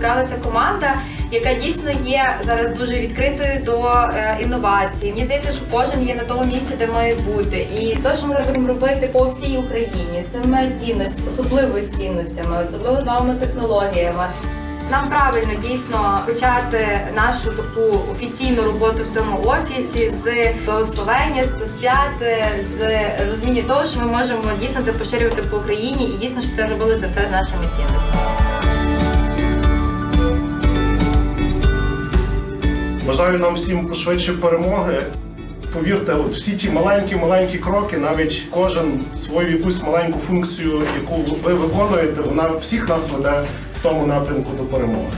зібралася команда, яка дійсно є зараз дуже відкритою до е, інновацій. Мені здається, що кожен є на тому місці, де має бути. І те, що ми будемо робити по всій Україні з тими цінностями, особливо з цінностями, особливо новими технологіями. Нам правильно дійсно почати нашу таку офіційну роботу в цьому офісі з благословення, з посвяти, з розуміння того, що ми можемо дійсно це поширювати по Україні і дійсно, щоб це робилося все з нашими цінностями. Бажаю нам всім швидше перемоги. Повірте, от всі ті маленькі-маленькі кроки, навіть кожен свою якусь маленьку функцію, яку ви виконуєте, вона всіх нас веде в тому напрямку до перемоги.